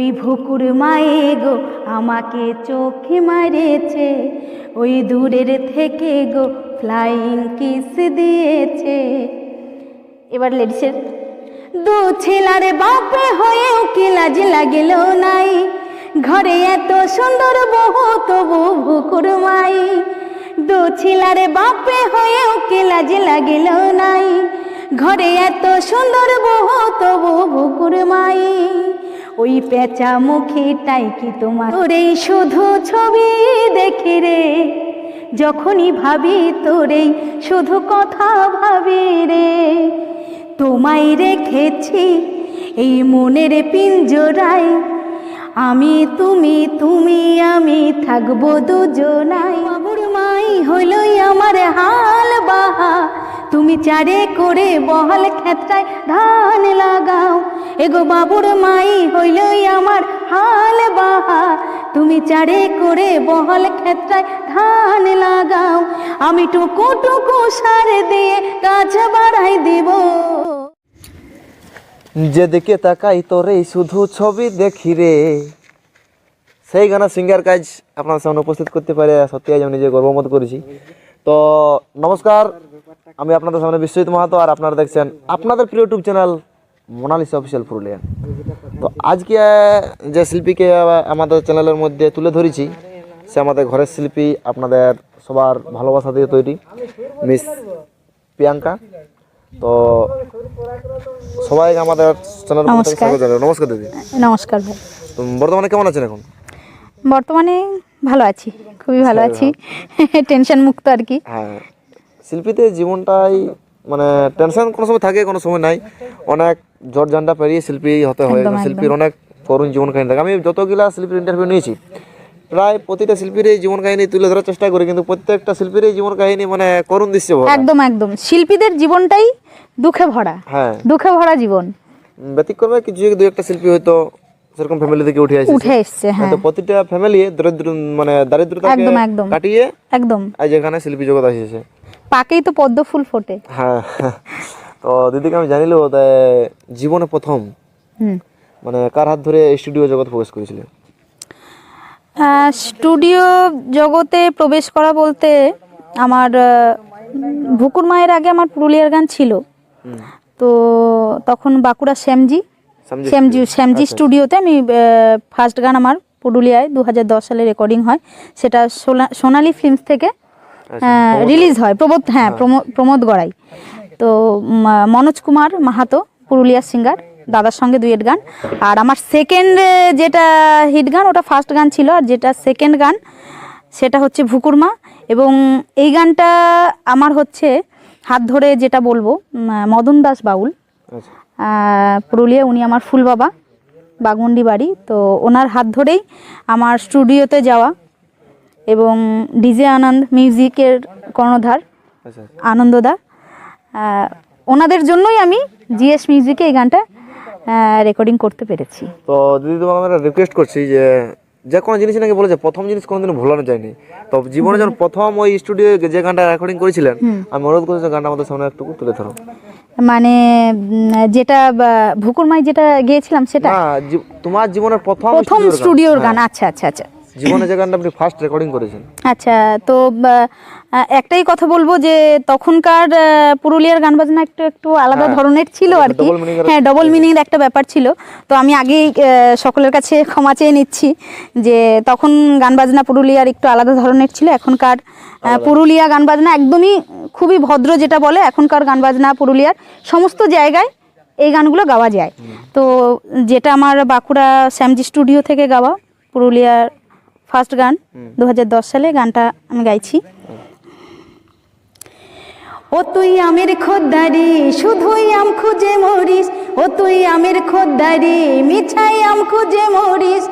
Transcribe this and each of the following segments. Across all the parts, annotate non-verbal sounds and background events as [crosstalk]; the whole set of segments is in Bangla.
ওই ভুকুর মায়ে গো আমাকে চোখে মারেছে, ওই দূরের থেকে গো ফ্লাইং কিস দিয়েছে। এবার লেডিসের দু ছেলার বাপে হয়েও কি লাজ লাগিল নাই? ঘরে এত সুন্দর বহু তবু ভুকুর মাই দু ছেলার বাপে হয়েও কি লাজ লাগিল নাই? ঘরে এত সুন্দর বহু তবু ভুকুর মাই ওই পেঁচা মুখেটাই কি তোমার? ওরে শুধু ছবি দেখি রে, যখনই ভাবি তোরেই শুধু কথা ভাবি রে। তোমায় রেখেছি এই মনের পিঞ্জরায়, আমি তুমি তুমি, আমি থাকব দুজনাই। বাবুর মাই হইলই আমার হাল বাহা, তুমি চারে করে বহাল ক্ষেত্রায় ধান লাগাও। এগো বাবুর মাই হইলই আমার হাল বাহা। তুমি চারে করে বহল ক্ষেত্রায় ধান লাগাও। আমি টুকু টুকু সার দিয়ে গাছ বাড়াই দিব। যেদিকে তাকাই তোরে, শুধু ছবি দেখি রে। সেই গানা সিঙ্গার কাজ আপনার সামনে উপস্থিত করতে পারে, সত্যি আজ আমি নিজে গর্ববোধ করেছি। তো নমস্কার, আমি আপনাদের সামনে বিশ্বজিৎ মাহাতো, আর আপনারা দেখছেন আপনাদের প্রিয় YouTube channel Monalisa official Purulia. তো আজকে যে শিল্পীকে আমাদের চ্যানেলের মধ্যে তুলে ধরেছি সে আমাদের ঘরের শিল্পী আপনাদের সবার ভালোবাসা দিয়ে তৈরি মিস প্রিয়াঙ্কা। তো সবাই আমাদের চ্যানেল নমস্কার। নমস্কার দিদি। নমস্কার ভাই। তো বর্তমানে কেমন আছেন এখন? বর্তমানে ভালো আছি খুবই ভালো আছি। [laughs] টেনশন মুক্ত আর কি। হ্যাঁ। শিল্পীতে জীবনটাই মানে টেনশন কোনো সময় থাকে কোনো সময় নাই। অনেক ঝড় ঝান্ডা পেরিয়ে শিল্পী হতে হয় শিল্পীর অনেক করুণ জীবন কাহিনী থাকে। আমি যতগুলা শিল্পীর ইন্টারভিউ নিয়েছি প্রায় প্রতিটা শিল্পীর এই জীবন কাহিনী তুলে ধরার চেষ্টা করি কিন্তু প্রত্যেকটা শিল্পীর এই জীবন কাহিনী মানে করুণ দৃশ্য একদম একদম। শিল্পীদের জীবনটাই দুঃখে ভরা। হ্যাঁ। দুঃখে ভরা জীবন। ব্যতিক্রমে কিছু দু একটা শিল্পী হয়তো সেরকম ফ্যামিলি থেকে উঠে আসে উঠে এসছে হ্যাঁ। তো প্রতিটা ফ্যামিলি দরিদ্র মানে দারিদ্রতাকে একদম, একদম। কাটিয়ে একদম। আজ এখানে শিল্পী জগৎ আসিয়েছে। পাকেই তো পদ্ম ফুল ফোটে। হ্যাঁ তো দিদিকে আমি জানিল জীবনে প্রথম। মানে কার হাত ধরে স্টুডিও জগৎ প্রবেশ করেছিলে? আহ, স্টুডিও জগতে প্রবেশ করা বলতে আমার ভুকুর মায়ের আগে আমার পুরুলিয়ার গান ছিল। তো তখন বাঁকুড়া শ্যামজি শ্যামজি শ্যামজি স্টুডিওতে আমি ফার্স্ট গান আমার পুরুলিয়ায় দু হাজার দশ সালে রেকর্ডিং হয়। সেটা সোনা- সোনালী ফিল্মস থেকে রিলিজ হয় প্রমোদ হ্যাঁ প্রমো- প্রমোদ গড়াই। তো মনোজ কুমার মাহাতো পুরুলিয়ার সিঙ্গার দাদার সঙ্গে দুয়েট গান। আর আমার সেকেন্ড যেটা হিট গান ওটা ফার্স্ট গান ছিল। আর যেটা সেকেন্ড গান সেটা হচ্ছে ভুকুরমা এবং এই গানটা আমার হচ্ছে হাত ধরে যেটা বলব মদন দাস বাউল। আচ্ছা। পুরুলিয়া উনি আমার ফুল বাবা বাগমুন্ডি বাড়ি। তো ওনার হাত ধরেই আমার স্টুডিওতে যাওয়া। এবং ডিজে আনন্দ মিউজিকের কর্ণধার আচ্ছা। আনন্দদা। ওনাদের জন্যই আমি জিএস মিউজিকে এই গানটা রেকর্ডিং করতে পেরেছি। তো দিদি তোমাকে আমরা রিকোয়েস্ট করছি যে যে কোনো জিনিস নাকি বলে যে প্রথম জিনিস কোনোদিন ভোলানো যায়নি। তো জীবনে যখন প্রথম ওই স্টুডিও যে গানটা রেকর্ডিং করেছিলেন আমি অনুরোধ করছি গানটা আমাদের সামনে একটু তুলে ধরো। মানে যেটা ভুকুরমাই যেটা গিয়েছিলাম সেটা? তোমার জীবনের প্রথম প্রথম। স্টুডিওর গান আচ্ছা আচ্ছা আচ্ছা। জীবনে যে গানটা আপনি ফার্স্ট রেকর্ডিং করেছেন। আচ্ছা তো একটাই কথা বলব যে তখনকার পুরুলিয়ার গান বাজনা একটু একটু আলাদা ধরনের ছিল আর কি। হ্যাঁ ডবল মিনিং একটা ব্যাপার ছিল। তো আমি আগেই সকলের কাছে ক্ষমা চেয়ে নিচ্ছি যে তখন গান বাজনা পুরুলিয়ার একটু আলাদা ধরনের ছিল। এখনকার পুরুলিয়া গান বাজনা একদমই খুবই ভদ্র যেটা বলে এখনকার গান বাজনা পুরুলিয়ার সমস্ত জায়গায় এই গানগুলো গাওয়া যায়। তো যেটা আমার বাঁকুড়া শ্যামজি স্টুডিও থেকে গাওয়া পুরুলিয়ার ফার্স্ট গান দু হাজার দশ সালে গানটা আমি গাইছি। ও তুই আমের খোদ্দারি শুধুই আম খুঁজে মরিস। ও তুই আমের খোদ্দারি মিছাই আম খুঁজে মরিস।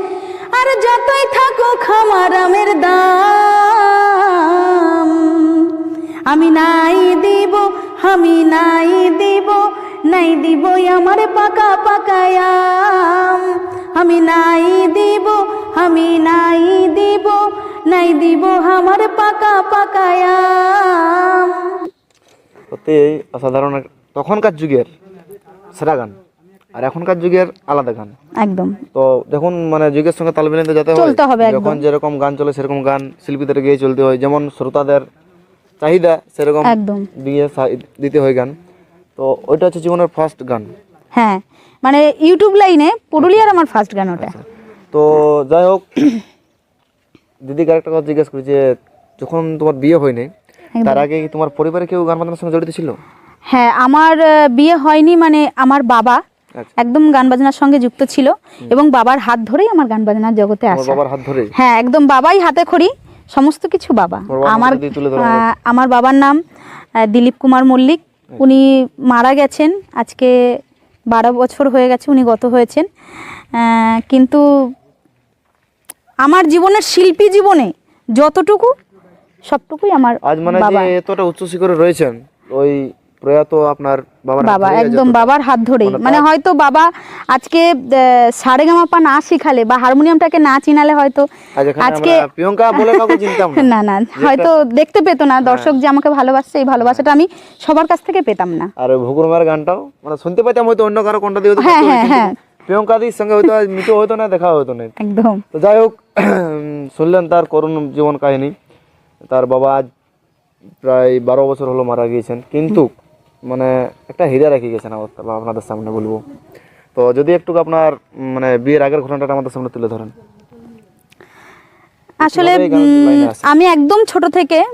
আর যতই থাকুক আমার আমের দাম আমি নাই দিব আমি নাই দিব নাই দিব আমার পাকা পাকায়াম আমি নাই দিব আমি নাই দিব নাই দিব আমার পাকা পাকায়াম সত্যি অসাধারণ তখনকার যুগের সেরা গান আর এখনকার যুগের আলাদা গান। একদম। তো দেখুন মানে যুগের সঙ্গে তাল মিলিয়ে যেতে চলতে হবে একদম। যখন যেরকম গান চলে সেরকম গান শিল্পীদের গিয়ে চলতে হয়। যেমন শ্রোতাদের চাহিদা সেরকম একদম। দিয়ে সা- দিতে হয় গান। তো ওইটা হচ্ছে জীবনের ফার্স্ট গান। হ্যাঁ মানে ইউটিউব লাইনে পুরুলিয়ার আমার ফার্স্ট গান ওটা। তো যাই হোক দিদিকে একটা কথা জিজ্ঞেস করি যে যখন তোমার বিয়ে হয়নি তার আগে কি তোমার পরিবারে কেউ গান বাজনার সঙ্গে জড়িত ছিল? হ্যাঁ আমার বিয়ে হয়নি মানে আমার বাবা আচ্ছা। একদম গান বাজনার সঙ্গে যুক্ত ছিল এবং বাবার হাত ধরেই আমার গান বাজনার জগতে আসা। বাবার হাত ধরে হ্যাঁ একদম বাবাই হাতে খড়ি সমস্ত কিছু বাবা। আমার আমার বাবার নাম দিলীপ কুমার মল্লিক। উনি মারা গেছেন আজকে বারো বছর হয়ে গেছে উনি গত হয়েছেন। আহ, কিন্তু আমার জীবনের শিল্পী জীবনে যতটুকু সবটুকুই আমার আজ মানে যে এতটা উচ্চ শিখরে রয়েছেন ওই প্রয়াত আপনার বাবা একদম বাবার হাত ধরেই। মানে হয়তো বাবা আজকে সারেগামাপা না শিখালে বা হারমোনিয়ামটাকে না চিনালে হয়তো আজকে প্রিয়ঙ্কা বলে চিনতাম না। [laughs] না হয়তো দেখতে পেতো না। দর্শক যে আমাকে ভালোবাসছে এই ভালোবাসাটা আমি সবার কাছ থেকে পেতাম না। আর গানটাও মানে শুনতে পাইতাম হয়তো অন্য কারও কণ্ঠ দিয়ে হ্যাঁ, হ্যাঁ, হ্যাঁ। কিন্তু প্রিয়ঙ্কা দির সঙ্গে হয়তো মিটো হতো না দেখা হতো না। একদম। তো যাই হোক [clears throat] শুনলেন তার করুণ জীবন কাহিনী। তার বাবা আজ প্রায় বারো বছর হলো মারা গিয়েছেন। কিন্তু মানে একটা হীরা রেখে গেছেন আমার- আপনাদের সামনে বলব। তো যদি একটু আপনার মানে বিয়ের আগের ঘটনাটা আমাদের সামনে তুলে ধরেন। আসলে? আমি একদম ছোট থেকে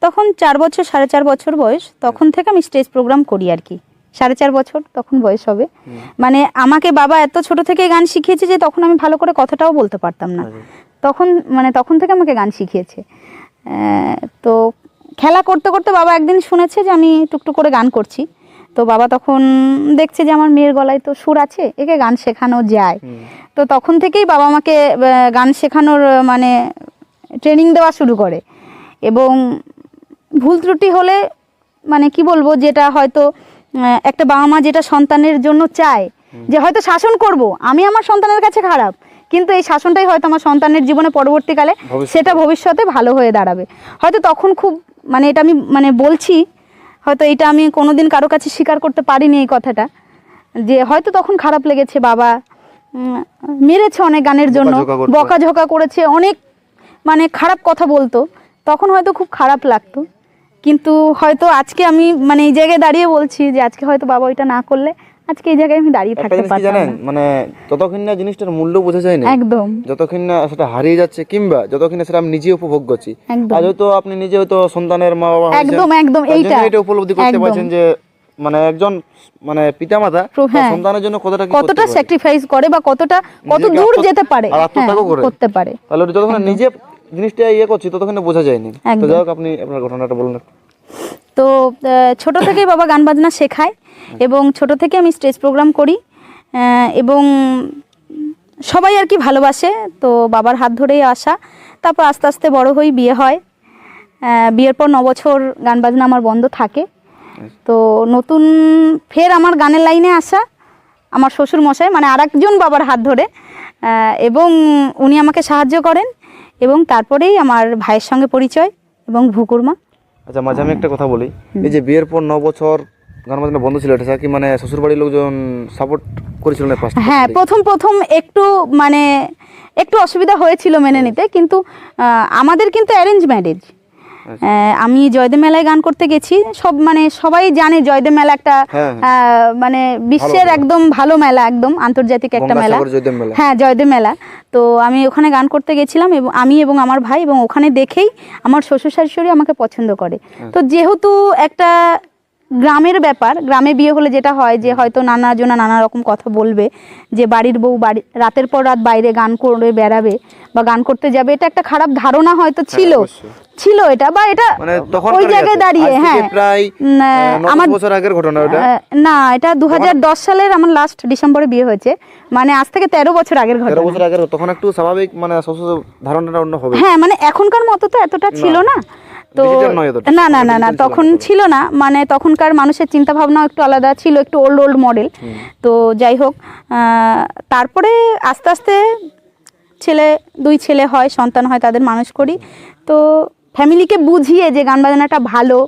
তখন চার বছর সাড়ে চার বছর বয়স তখন থেকে আমি স্টেজ প্রোগ্রাম করি আর কি। সাড়ে চার বছর তখন বয়স হবে। মানে আমাকে বাবা এত ছোট থেকে গান শিখিয়েছে যে তখন আমি ভালো করে কথাটাও বলতে পারতাম না। তখন মানে তখন থেকে আমাকে গান শিখিয়েছে। তো খেলা করতে করতে বাবা একদিন শুনেছে যে আমি টুকটুক করে গান করছি। তো বাবা তখন দেখছে যে আমার মেয়ের গলায় তো সুর আছে একে গান শেখানো যায়। তো তখন থেকেই বাবা আমাকে গান শেখানোর মানে ট্রেনিং দেওয়া শুরু করে। এবং ভুল ত্রুটি হলে মানে কি বলব যেটা হয়তো একটা বাবা মা যেটা সন্তানের জন্য চায় যে হয়তো শাসন করব আমি আমার সন্তানের কাছে খারাপ কিন্তু এই শাসনটাই হয়তো আমার সন্তানের জীবনে পরবর্তীকালে সেটা ভবিষ্যতে ভালো হয়ে দাঁড়াবে। হয়তো তখন খুব মানে এটা আমি মানে বলছি হয়তো এটা আমি কোনোদিন কারও কাছে স্বীকার করতে পারিনি এই কথাটা যে হয়তো তখন খারাপ লেগেছে বাবা মেরেছে অনেক গানের জন্য। বকাঝকা করেছে অনেক মানে খারাপ কথা বলতো তখন হয়তো খুব খারাপ লাগতো কিন্তু হয়তো আজকে আমি মানে এই জায়গায় দাঁড়িয়ে বলছি যে আজকে হয়তো বাবা ওইটা না করলে আজকে এই জায়গায় আমি দাঁড়িয়ে থাকতে পারতাম জানেন মানে যতক্ষণ না জিনিসটার মূল্য বোঝা যায় না একদম যতক্ষণ না সেটা হারিয়ে যাচ্ছে কিংবা যতক্ষণ না সেটা আমি নিজে উপভোগ করছি। আজ হয়তো আপনি নিজে হয়তো সন্তানের মা বাবা একদম, একদম, এইটা। এটা উপলব্ধি করতে পারছেন যে মানে একজন মানে পিতামাতা হ্যাঁ। সন্তানের জন্য কতটা কতটা স্যাক্রিফাইস করে বা কতটা কত দূর যেতে পারে আর হ্যাঁ আত্মত্যাগও করে। করতে পারে তাহলে যতক্ষণ নিজে জিনিসটা ইয়ে করছি ততক্ষণ বোঝা যায়নি তো। যাই হোক আপনি আপনার ঘটনাটা বলুন একটু। তো ছোট থেকেই বাবা গান বাজনা শেখায় এবং ছোট থেকে আমি স্টেজ প্রোগ্রাম করি এবং সবাই আর কি ভালোবাসে। তো বাবার হাত ধরেই আসা, তারপর আস্তে আস্তে বড় হই, বিয়ে হয়। বিয়ের পর ন বছর গান বাজনা আমার বন্ধ থাকে। তো নতুন ফের আমার গানের লাইনে আসা, আমার শ্বশুর মশাই মানে আরেকজন বাবার হাত ধরে এবং উনি আমাকে সাহায্য করেন, এবং তারপরেই আমার ভাইয়ের সঙ্গে পরিচয় এবং ভুকুরমা আচ্ছা মাঝে আমি একটা কথা বলি। এই যে বিয়ের পর ন বছর গান বাজনা বন্ধ ছিল এটা কি মানে শ্বশুর বাড়ির লোকজন সাপোর্ট করেছিল না হ্যাঁ প্রথম প্রথম একটু মানে একটু অসুবিধা হয়েছিল মেনে নিতে কিন্তু আমাদের কিন্তু অ্যারেঞ্জ ম্যারেজ আমি জয়দেব মেলায় গান করতে গেছি। সব মানে সবাই জানে জয়দেব মেলা একটা হ্যাঁ, মানে বিশ্বের একদম ভালো মেলা একদম আন্তর্জাতিক একটা মেলা। হ্যাঁ জয়দেব মেলা। তো আমি ওখানে গান করতে গেছিলাম এবং আমি এবং আমার ভাই এবং ওখানে দেখেই আমার শ্বশুর শাশুড়ি আমাকে পছন্দ করে। তো যেহেতু একটা গ্রামের ব্যাপার গ্রামে বিয়ে হলে যেটা হয় যে হয়তো নানা জনা নানা রকম কথা বলবে যে বাড়ির বউ বাড়ি রাতের পর রাত বাইরে গান করে বেড়াবে বা গান করতে যাবে এটা একটা খারাপ ধারণা হয়তো ছিল। ছিল এটা বা এটা মানে তখন ওই জায়গায় দাঁড়িয়ে হ্যাঁ। প্রায় আমার বছর আগের ঘটনা ওটা? না এটা দু হাজার দশ সালের আমার লাস্ট ডিসেম্বরে বিয়ে হয়েছে। মানে আজ থেকে তেরো বছর আগের ঘটনা। বছর আগের তখন একটু স্বাভাবিক মানে শ্বশুর ধারণাটা অন্য হবে। হ্যাঁ মানে এখনকার মতো তো এতটা ছিল না। তো। না না না না তখন ছিল না। মানে তখনকার মানুষের চিন্তা ভাবনাও একটু আলাদা ছিল একটু ওল্ড ওল্ড মডেল তো যাই হোক তারপরে আস্তে আস্তে ছেলে দুই ছেলে হয় সন্তান হয় তাদের মানুষ করি। তো ফ্যামিলিকে বুঝিয়ে যে গান বাজনাটা ভালো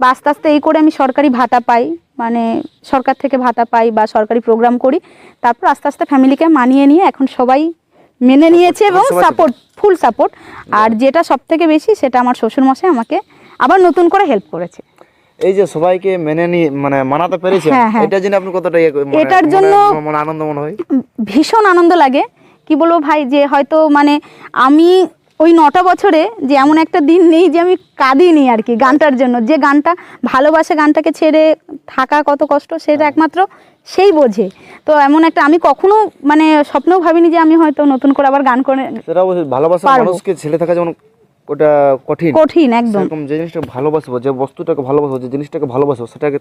বা আস্তে আস্তে এই করে আমি সরকারি ভাতা পাই মানে সরকার থেকে ভাতা পাই বা সরকারি প্রোগ্রাম করি তারপর আস্তে আস্তে ফ্যামিলিকে মানিয়ে নিয়ে এখন সবাই মেনে নিয়েছে এবং সাপোর্ট ফুল সাপোর্ট আর যেটা সব থেকে বেশি সেটা আমার শ্বশুরমশাই আমাকে আবার নতুন করে হেল্প করেছে। এই যে সবাইকে মেনে নিয়ে মানে মানাতে পেরেছেন হ্যাঁ, হ্যাঁ। এটার জন্য আপনি কতটা ইয়ে মানে- এটার জন্য- আনন্দ মনে হয়? ভীষণ আনন্দ লাগে। কি বলব ভাই যে হয়তো মানে আমি ওই নটা বছরে যে এমন একটা দিন নেই যে আমি কাঁদিনি আর কি গানটার জন্য। যে গানটা ভালোবাসে গানটাকে ছেড়ে থাকা কত কষ্ট সেটা একমাত্র সেই বোঝে। তো এমন একটা আমি কখনো মানে স্বপ্নেও ভাবিনি যে আমি হয়তো নতুন করে আবার গান করে ভালোবাসা মানুষকে ছেড়ে থাকা যেমন ওটা কঠিন। কঠিন একদম। যে জিনিসটাকে ভালোবাসবো যে বস্তুটাকে ভালোবাসবো যে জিনিসটাকে ভালোবাসবো সেটাকে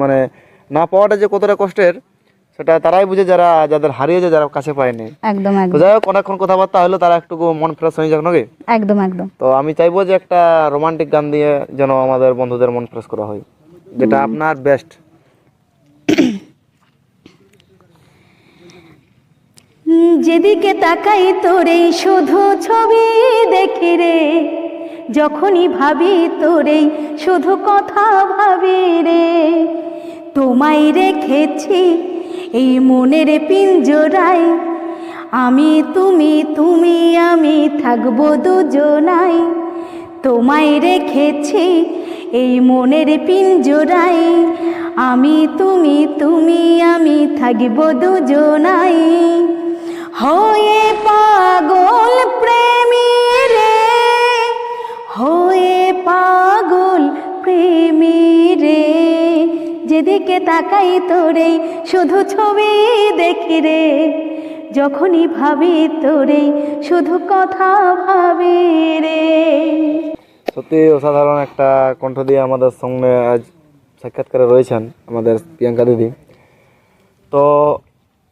মানে না পাওয়াটা যে কতটা কষ্টের সেটা তারাই বুঝে যারা যাদের হারিয়েছে যারা কাছে পায়নি। একদম একদম। যাই হোক অনেকক্ষণ কথাবার্তা হলো তারা একটু মন ফ্রেশ হয়ে যাক নাকি? একদম একদম। তো আমি চাইব যে একটা রোমান্টিক গান দিয়ে যেন আমাদের বন্ধুদের মন ফ্রেশ করা হয় যেটা আপনার বেস্ট যেদিকে তাকাই তোরেই শুধু ছবি দেখি রে যখনই ভাবি তোরেই শুধু কথা ভাবি রে তোমায় রেখেছি এই মনের পিঞ্জরাই আমি তুমি তুমি, আমি থাকব দুজনাই। তোমায় রেখেছি এই মনের পিঞ্জরাই আমি তুমি তুমি, আমি থাকব দুজনাই। হয়ে পাগল প্রেমী যেদিকে তাকাই তোরে শুধু ছবি দেখি রে। যখনই ভাবি তোরেই শুধু কথা ভাবি রে। সত্যি অসাধারণ একটা কণ্ঠ দিয়ে আমাদের সঙ্গে আজ সাক্ষাৎকারে রয়েছেন আমাদের প্রিয়াঙ্কা দিদি। তো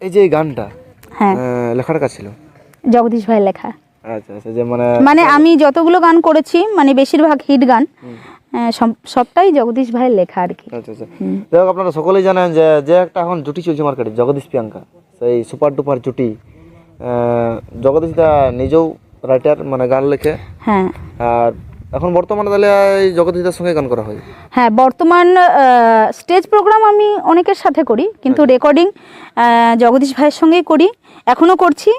এই যে গানটা হ্যাঁ। লেখার কাজ ছিল? জগদীশ ভাইয়ের লেখা। আচ্ছা আচ্ছা যে মানে মানে আমি যতগুলো গান করেছি মানে বেশিরভাগ হিট গান সবটাই জগদীশ ভাইয়ের লেখা আর কি। আচ্ছা আচ্ছা। যাই হোক আপনারা সকলেই জানেন যে যে একটা এখন জুটি চলছে মার্কেটে জগদীশ প্রিয়াঙ্কা। সেই সুপার ডুপার জুটি। জগদীশ দা নিজেও রাইটার মানে গান লেখে। হ্যাঁ। আর এখন বর্তমানে তাহলে এই জগদীশ দার সঙ্গে গান করা হয়? হ্যাঁ বর্তমান স্টেজ প্রোগ্রাম আমি অনেকের সাথে করি কিন্তু রেকর্ডিং জগদীশ ভাইয়ের সঙ্গেই করি এখনও করছি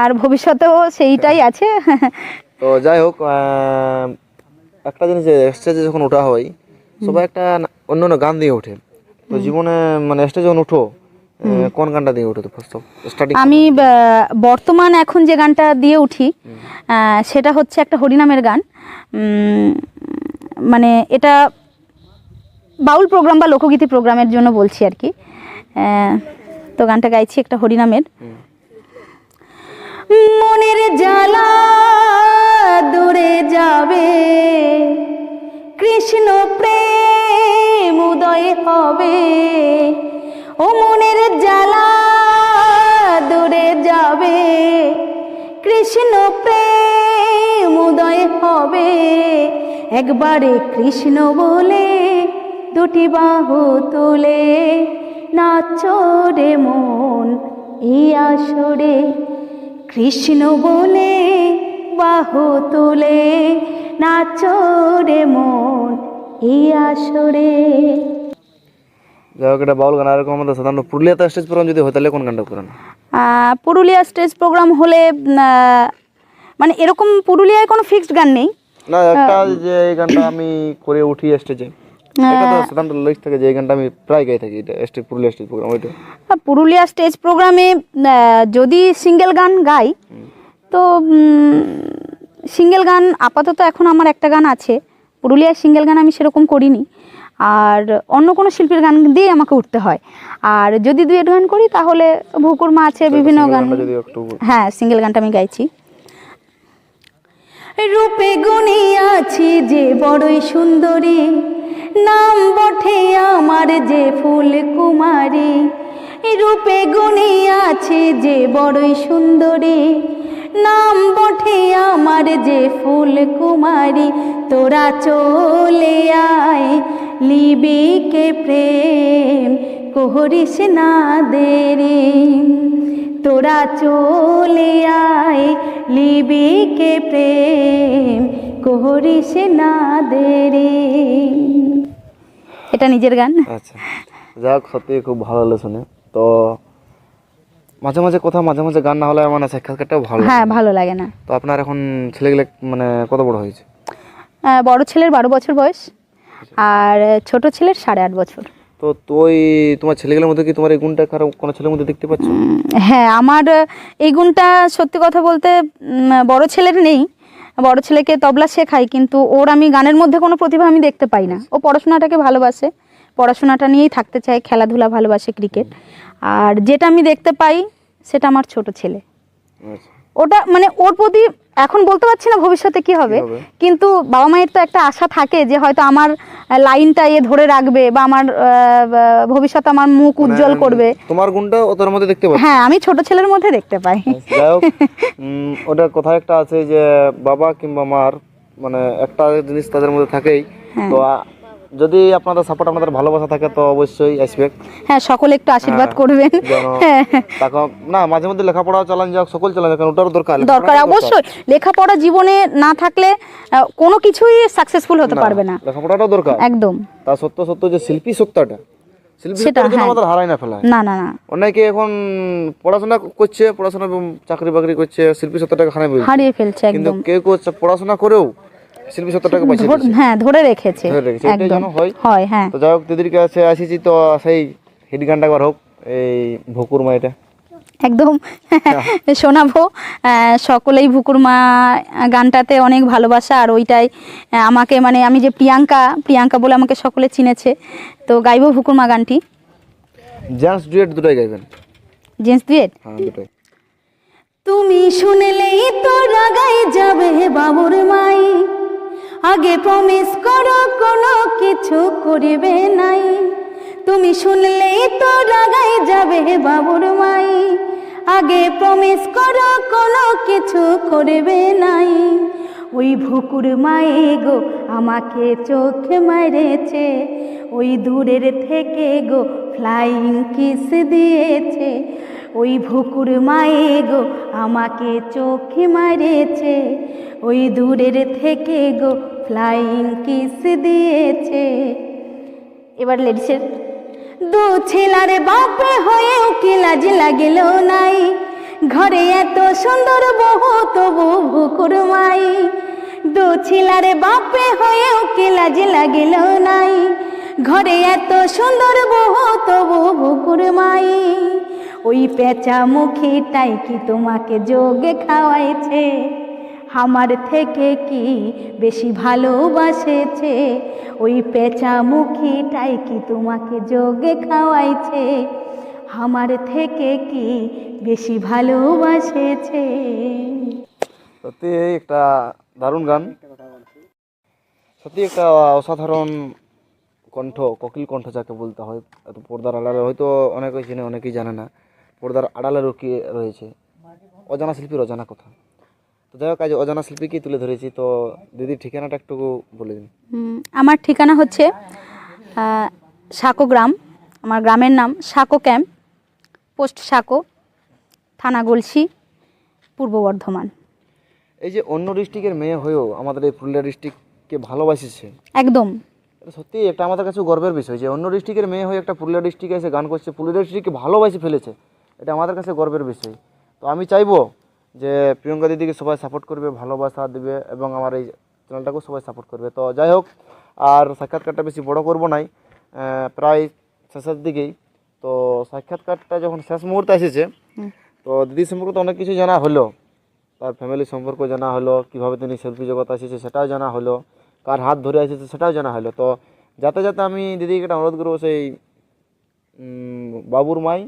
আর ভবিষ্যতেও সেইটাই আছে। তো যাই হোক একটা জিনিস স্টেজে যখন ওঠা হয় সবাই একটা অন্য অন্য গান দিয়ে ওঠে। তো জীবনে মানে স্টেজে যখন উঠো কোন গানটা দিয়ে তো ফার্স্ট অফ স্টার্টিং আমি বর্তমান এখন যে গানটা দিয়ে উঠি সেটা হচ্ছে একটা হরিনামের গান। মানে এটা বাউল প্রোগ্রাম বা লোকগীতি প্রোগ্রামের জন্য বলছি আর কি। তো গানটা গাইছি একটা হরিনামের। কৃষ্ণ প্রেম উদয় হবে। ও মনের জ্বালা দূরে যাবে। কৃষ্ণ প্রেম উদয় হবে। একবারে কৃষ্ণ বলে দুটি বাহু তুলে, নাচো রে মন এই আসরে। কৃষ্ণ বলে বাহু তুলে নাচো রে মন এই আসরে। যাই হোক এটা বাউল গান এরকম আমাদের সাধারণত পুরুলিয়াতে স্টেজ প্রোগ্রাম যদি হয় তাহলে কোন গানটা করেন? পুরুলিয়া স্টেজ প্রোগ্রাম হলে মানে এরকম পুরুলিয়ায় কোনো ফিক্সড গান নেই। না একটা যে এই গানটা আমি করে উঠি স্টেজে পুরুলিয়া স্টেজ প্রোগ্রামে যদি সিঙ্গেল গান গাই তো সিঙ্গেল গান আপাতত এখন আমার একটা গান আছে। পুরুলিয়ার সিঙ্গেল গান আমি সেরকম করিনি। আর অন্য কোনো শিল্পীর গান দিয়ে আমাকে উঠতে হয়। আর যদি দুয়েট গান করি তাহলে ভুকুরমা আছে বিভিন্ন গান। গানটা যদি একটু হ্যাঁ সিঙ্গেল গানটা আমি গাইছি। রূপে গুণে আছি যে বড়ই সুন্দরী নাম বটে আমার যে ফুল কুমারী রূপে গুণে আছে যে বড়ই সুন্দরী নাম বটে আমার যে ফুল কুমারী। তোরা চলে আয় লিবিকে প্রেম, কোহরিস না দেরি। তোরা চলে আয় লিবিকে প্রেম, কোহরিস না দেরি। এটা নিজের গান? আচ্ছা যাই হোক সত্যি খুব ভালো হলো শুনে। তো মাঝে মাঝে কথা মাঝে মাঝে গান না হলে মানে সাক্ষাৎকারটাও ভালো হ্যাঁ ভালো লাগে না। তো আপনার এখন ছেলেগুলো মানে কত বড় হয়েছে? বড় ছেলের বারো বছর বয়স আর ছোট ছেলের সাড়ে আট বছর। তো তুই তোমার ছেলেগুলোর মধ্যে কি তোমার এই গুণটা কারও কোনো ছেলের মধ্যে দেখতে পাচ্ছ? হ্যাঁ আমার এই গুণটা সত্যি কথা বলতে বড় ছেলের নেই। বড় ছেলেকে তবলা শেখাই কিন্তু ওর আমি গানের মধ্যে কোনো প্রতিভা আমি দেখতে পাই না। ও পড়াশোনাটাকে ভালোবাসে। পড়াশোনাটা নিয়েই থাকতে চায় খেলাধুলা ভালোবাসে ক্রিকেট আর যেটা আমি দেখতে পাই সেটা আমার ছোট ছেলে। আচ্ছা। ওটা মানে ওর প্রতি এখন বলতে পারছি না ভবিষ্যতে কি হবে কিন্তু বাবা মায়ের তো একটা আশা থাকে যে হয়তো আমার লাইনটা এ ধরে রাখবে বা আমার ভবিষ্যতে আমার মুখ উজ্জ্বল মানে করবে। তোমার গুণটা ও তোর মধ্যে দেখতে পাচ্ছ? হ্যাঁ আমি ছোট ছেলের মধ্যে দেখতে পাই। উম, ওটা কথা একটা আছে যে বাবা কিংবা মার মানে একটা জিনিস তাদের মধ্যে থাকেই। তো আ- যদি আপনাদের সাপোর্ট আপনাদের ভালোবাসা থাকে তো অবশ্যই আসবে। হ্যাঁ সকলে একটু আশীর্বাদ হ্যাঁ, করবেন। যেন [laughs] হ্যাঁ। না মাঝে মধ্যে লেখাপড়া চালান যাক সকল চালান যাক ওটারও দরকার দরকার অবশ্যই। লেখাপড়া জীবনে না থাকলে কোনো কিছুই সাকসেসফুল হতে পারবে না। লেখাপড়াটাও দরকার। একদম। তা সত্য সত্য যে শিল্পী সত্তাটা শিল্পী সেটা, সত্তাটা হ্যাঁ। আমাদের হারাই না ফেলায় না না না। অনেকে এখন পড়াশোনা করছে পড়াশোনা এবং চাকরি বাকরি করছে শিল্পী সত্তাটাকে হারাই হারিয়ে ফেলছে কিন্তু কেউ কেউ পড়াশোনা করেও শিল্পী বাঁচিয়ে ধর- দিচ্ছে হ্যাঁ ধরে রেখেছে ধরে রেখেছে। এটাই একদম। যেন হয়। হয় হ্যাঁ। তো যাই হোক দিদির কাছে আসিছি তো সেই হিট গানটা একবার হোক এই ভকুর মা এটা। একদম। [laughs] শোনাবো। সকলেই ভুকুরমা গানটাতে অনেক ভালোবাসা আর ওইটাই আমাকে মানে আমি যে প্রিয়াঙ্কা প্রিয়াঙ্কা বলে আমাকে সকলে চিনেছে তো গাইবো ভুকুরমা গানটি। জেন্টস ডুয়েট দুটোই গাইবেন। Gents duet? হ্যাঁ দুটোই। তুমি শুনলেই তো রাগাই যাবে বাবুর মাই। আগে প্রমিস করো, কোনো কিছু করিবে নাই। তুমি শুনলেই তো রাগাই যাবে বাবুর মাই। আগে প্রমিস করো, কোনো কিছু করবে নাই। ওই ভুকুর মায়ে গো, আমাকে চোখে মারেছে। ওই দূরের থেকে গো ফ্লাইং কিস দিয়েছে। ওই ভুকুর মায়ে গো আমাকে চোখে মারেছে, ওই দূরের থেকে গো ফ্লাইং কিস দিয়েছে। এবার লেডিসের দু ছেলারে বাপে হয়েও কি লাজ লাগিল নাই। ঘরে এত সুন্দর বহু তবু ভুকুর মাই। দু ছেলারে বাপে হয়েও কি লাজ লাগিল নাই। ঘরে এত সুন্দর বহু তবু ভুকুর মাই। ওই পেঁচা মুখিটাই কি তোমাকে যোগে খাওয়াইছে? আমার থেকে কি বেশি ভালোবাসেছে? ওই পেঁচা মুখিটাই কি তোমাকে যোগে খাওয়াইছে? আমার থেকে কি বেশি ভালোবাসেছে? সত্যি একটা দারুণ গান। সত্যি একটা অসাধারণ কণ্ঠ, কোকিল কণ্ঠ যাকে বলতে হয় পর্দার আড়ালে হয়তো অনেকেই চেনে, অনেকেই জানে না। পর্দার আড়ালে রুকিয়ে রয়েছে। অজানা শিল্পীর অজানা কথা। তো যাই হোক আজ অজানা শিল্পীকেই তুলে ধরেছি তো দিদির ঠিকানাটা একটু বলে দিন। আমার ঠিকানা হচ্ছে সাঁকো গ্রাম। আমার গ্রামের নাম সাঁকো ক্যাম্প পোস্ট সাঁকো থানা গলসি পূর্ব বর্ধমান। এই যে অন্য ডিস্ট্রিক্টের মেয়ে হয়েও আমাদের এই পুরুলিয়া ডিস্ট্রিক্টকে ভালোবাসিছে। একদম। সত্যি একটা আমাদের কাছে গর্বের বিষয় যে অন্য ডিস্ট্রিক্টের মেয়ে হয়ে একটা পুরুলিয়া ডিস্ট্রিক্টে এসে গান করছে পুরুলিয়া ডিস্ট্রিক্টকে ভালোবাসে ফেলেছে। এটা আমাদের কাছে গর্বের বিষয়। তো আমি চাইব যে প্রিয়ঙ্কা দিদিকে সবাই সাপোর্ট করবে ভালোবাসা দেবে এবং আমার এই চ্যানেলটাকেও সবাই সাপোর্ট করবে। তো যাই হোক আর সাক্ষাৎকারটা বেশি বড় করব নাই প্রায় শেষের দিকেই। তো সাক্ষাৎকারটা যখন শেষ মুহূর্তে এসেছে তো দিদি সম্পর্কে তো অনেক কিছু জানা হলো। তার ফ্যামিলি সম্পর্ক জানা হলো কীভাবে তিনি শিল্পী জগৎ এসেছে সেটাও জানা হলো কার হাত ধরে এসেছে সেটাও জানা হলো। তো যাতে যাতে আমি দিদিকে একটা অনুরোধ করব সেই বাবুর মাই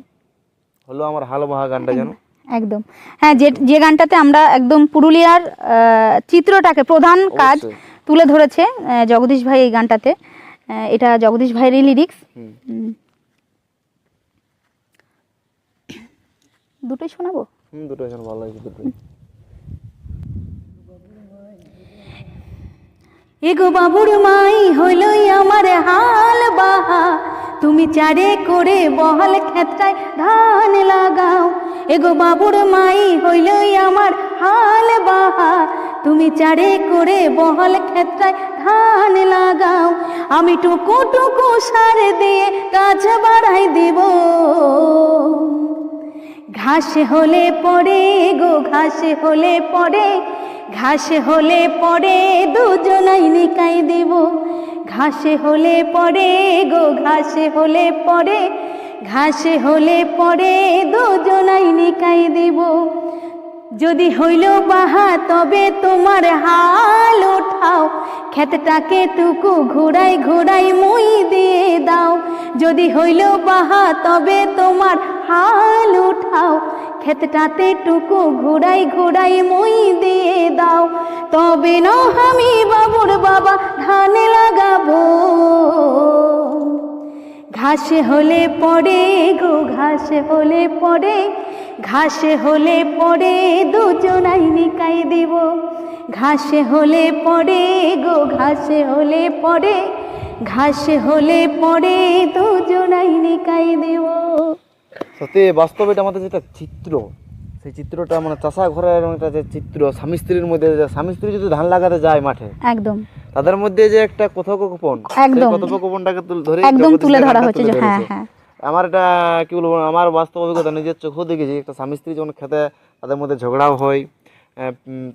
হলো আমার হাল বাহা গানটা জানো? [clears throat] একদম। হ্যাঁ যে যে গানটাতে আমরা একদম পুরুলিয়ার চিত্রটাকে প্রধান কাজ তুলে ধরেছে জগদীশ ভাই এই গানটাতে। এটা জগদীশ ভাইয়েরই লিরিক্স দুটোই শোনাবো? হুম দুটোই শোনাবো ভালো লাগছে দুটোই। এগো বাবুর মাই হইলই আমার হাল বাহা। তুমি চারে করে বহল ক্ষেত্রায় ধান লাগাও। এগো বাবুর মাই হইলই আমার হাল বাহা। তুমি চারে করে বহল ক্ষেত্রায় ধান লাগাও। আমি টুকু টুকু সার দিয়ে গাছ বাড়াই দিব। ঘাস হলে পড়ে গো, ঘাস হলে পড়ে ঘাস হলে পরে দুজনাই নিকাই দেব। ঘাসে হলে পরে গো, ঘাসে হলে পরে, ঘাসে হলে পরে দুজনাই নিকাই দিব। যদি হইল বাহা, তবে তোমার হাল উঠাও। ক্ষেতটাকে টুকু ঘোড়াই ঘোড়াই মই দিয়ে দাও। যদি হইল বাহা, তবে তোমার হাল উঠাও। ক্ষেতটাতে টুকু ঘোড়াই ঘোড়াই মই দিয়ে দাও। তবে ন আমি বাবুর বাবা, ধান লাগাবো। ঘাসে হলে পড়ে গো, ঘাসে হলে পড়ে ঘাসে হলে পড়ে দুজনাই নিকাই দিব। ঘাসে হলে পরে গো ঘাসে হলে পরে ঘাসে হলে পড়ে দুজনাই নিকাই দিব। সত্যি বাস্তবে এটা আমাদের যেটা চিত্র সেই চিত্রটা মানে চাষা ঘরের একটা যে চিত্র স্বামী স্ত্রীর মধ্যে স্বামী স্ত্রী যদি ধান লাগাতে যায় মাঠে একদম। তাদের মধ্যে যে একটা কথোপকথন একদম। কথোপকথনটাকে তুলে ধরে একদম তুলে ধরা হচ্ছে হ্যাঁ হ্যাঁ। আমার এটা কি বলব আমার বাস্তব অভিজ্ঞতা নিজের চোখেও দেখেছি। একটা স্বামী স্ত্রী যখন খেতে তাদের মধ্যে ঝগড়াও হয়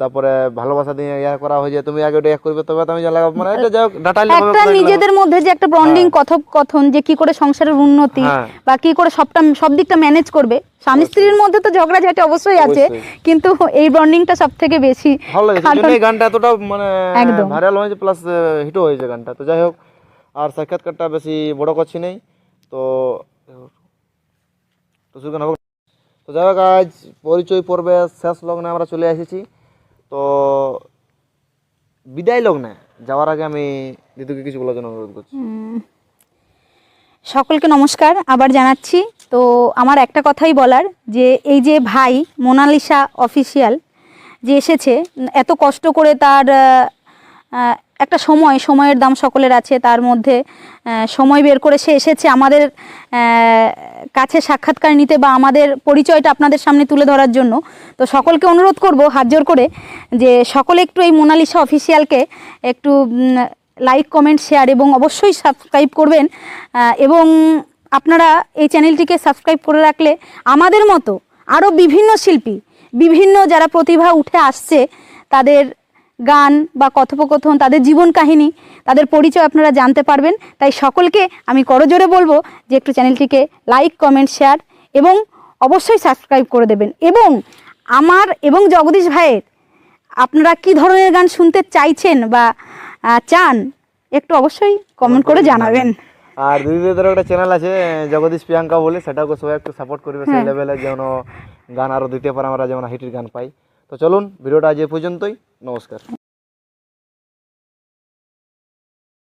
তারপরে ভালোবাসা দিয়ে ইয়া করা হয় যে তুমি আগে ওটা ইয়া করবে তবে তো আমি যা লাগাবো মানে এটা যাই হোক ডাটাইল একটা নিজেদের মধ্যে যে একটা বন্ডিং কথোপকথন যে কি করে সংসারের উন্নতি হ্যাঁ। বা কি করে সবটা সব দিকটা ম্যানেজ করবে স্বামী স্ত্রীর মধ্যে তো ঝগড়া ঝগড়াঝাটি অবশ্যই আছে কিন্তু এই বন্ডিংটা সব থেকে বেশি ভালো লাগে এই গানটা এতটা মানে একদম। ভাইরাল হয়েছে প্লাস হিটও হয়েছে গানটা। তো যাই হোক আর সাক্ষাৎকারটা বেশি বড় করছি নেই। তো তো হোক তো যাই হোক, আজ পরিচয় পর্বে শেষ লগ্নে আমরা চলে এসেছি। তো বিদায় লগ্নে যাওয়ার আগে আমি দিদুকে কিছু বলার জন্য অনুরোধ করছি। সকলকে নমস্কার। আবার জানাচ্ছি, তো আমার একটা কথাই বলার, যে এই যে ভাই মোনালিসা অফিসিয়াল, যে এসেছে, এত কষ্ট করে তার একটা সময়, সময়ের দাম সকলের আছে, তার মধ্যে সময় বের করে সে এসেছে আমাদের কাছে সাক্ষাৎকার নিতে বা আমাদের পরিচয়টা আপনাদের সামনে তুলে ধরার জন্য। তো সকলকে অনুরোধ করব, হাত জোর করে, যে সকলে একটু এই মোনালিসা অফিসিয়ালকে একটু লাইক, কমেন্ট, শেয়ার এবং অবশ্যই সাবস্ক্রাইব করবেন। এবং আপনারা এই চ্যানেলটিকে সাবস্ক্রাইব করে রাখলে আমাদের মতো আরও বিভিন্ন শিল্পী, বিভিন্ন যারা প্রতিভা উঠে আসছে, তাদের গান বা কথোপকথন তাদের জীবন কাহিনী তাদের পরিচয় আপনারা জানতে পারবেন। তাই সকলকে আমি করজোরে বলব যে একটু চ্যানেলটিকে লাইক কমেন্ট শেয়ার এবং অবশ্যই সাবস্ক্রাইব করে দেবেন। এবং আমার এবং জগদীশ ভাইয়ের আপনারা কি ধরনের গান শুনতে চাইছেন বা চান একটু অবশ্যই কমেন্ট করে জানাবেন। আর দিদিদের একটা চ্যানেল আছে জগদীশ প্রিয়াঙ্কা বলে সেটাকে সবাই একটু সাপোর্ট করবে। সেই লেভেলে যেন গান আরও দিতে পারে আমরা যেমন হিটের গান পাই। তো চলুন ভিডিওটা আজ এ পর্যন্তই। নমস্কার।